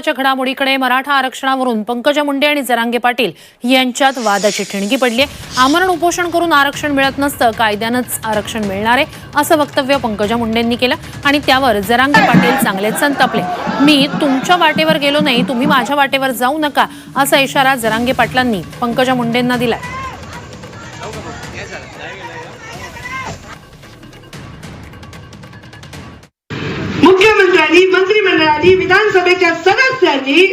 महत्त्वाच्या घडामोडीकडे मराठा आरक्षणावरून पंकजा मुंडे आणि जरांगे पाटील यांच्यात वादाची ठिणगी पडली आहे. आमरण उपोषण करून आरक्षण मिळत नसतं कायद्यानंच आरक्षण मिळणार आहे असं वक्तव्य पंकजा मुंडेंनी केलं. आणि त्यावर जरांगे पाटील चांगलेच संतापले. मी तुमच्या वाटेवर गेलो नाही तुम्ही माझ्या वाटेवर जाऊ नका असा इशारा जरांगे पाटलांनी पंकजा मुंडेंना दिलाय. मुख्यमंत्र्यांनी मंत्रिमंडळाने विधानसभेच्या सदस्यांनी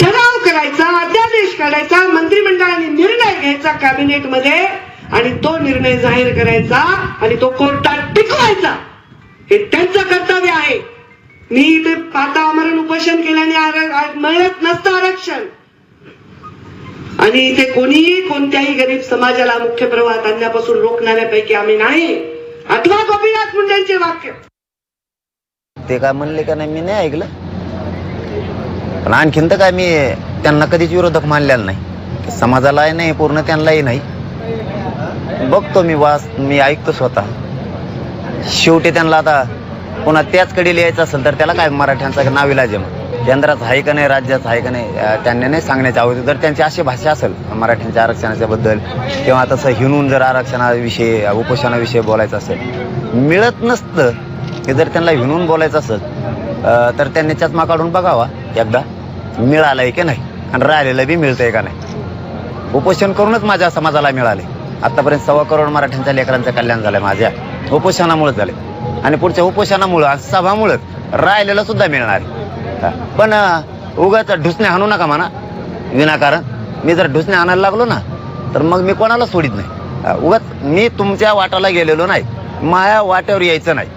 ठराव करायचा अध्यादेश काढायचा मंत्रिमंडळाने निर्णय घ्यायचा कॅबिनेटमध्ये आणि तो निर्णय जाहीर करायचा आणि तो कोर्टात टिकवायचा. हे त्यांचं कर्तव्य आहे. मी इथे पाता आमरण उपोषण केल्याने मिळत नसतं आरक्षण. आणि इथे कोणीही कोणत्याही गरीब समाजाला मुख्य प्रवाहात आणण्यापासून रोखणाऱ्यापैकी आम्ही नाही. आठवा गोपीनाथ मुंडेंचे वाक्य. ते काय म्हणले का नाही? मी नाही ऐकलं. पण आणखीन तर काय मी त्यांना कधीच विरोधक मानलेला नाही. समाजालाही नाही पूर्ण त्यांनाही नाही. बघतो मी वास मी ऐकतो स्वतः. शेवटी त्यांना आता पुन्हा त्याचकडे लिहायचं असेल तर त्याला काय मराठ्यांचा नाविलाज आहे मग? केंद्राचं आहे का नाही राज्यात आहे का नाही त्यांनी नाही सांगण्याच्या आवश्यक जर त्यांची अशी भाषा असेल मराठ्यांच्या आरक्षणाच्याबद्दल किंवा तसं हिनून जर आरक्षणाविषयी उपोषणाविषयी बोलायचं असेल मिळत नसतं हे जर त्यांना हिनून बोलायचं असेल तर त्यांनी चष्मा काढून बघावा एकदा. मिळालं आहे की नाही? आणि राहिलेलं बी मिळतं आहे का नाही? उपोषण करूनच माझ्या समाजाला मिळाले. आत्तापर्यंत सव्वा करोड मराठ्यांच्या लेकरांचं कल्याण झालं माझ्या. उपोषणामुळे झाले आणि पुढच्या उपोषणामुळं आणि सभामुळं राहिलेलं सुद्धा मिळणार आहे. पण उगाच ढुसणे आणू नका म्हणा. विनाकारण. मी जर ढुसणे आणायला लागलो ना तर मग मी कोणाला सोडित नाही. उगाच मी तुमच्या वाटाला गेलेलो नाही. माझ्या वाट्यावर यायचं नाही.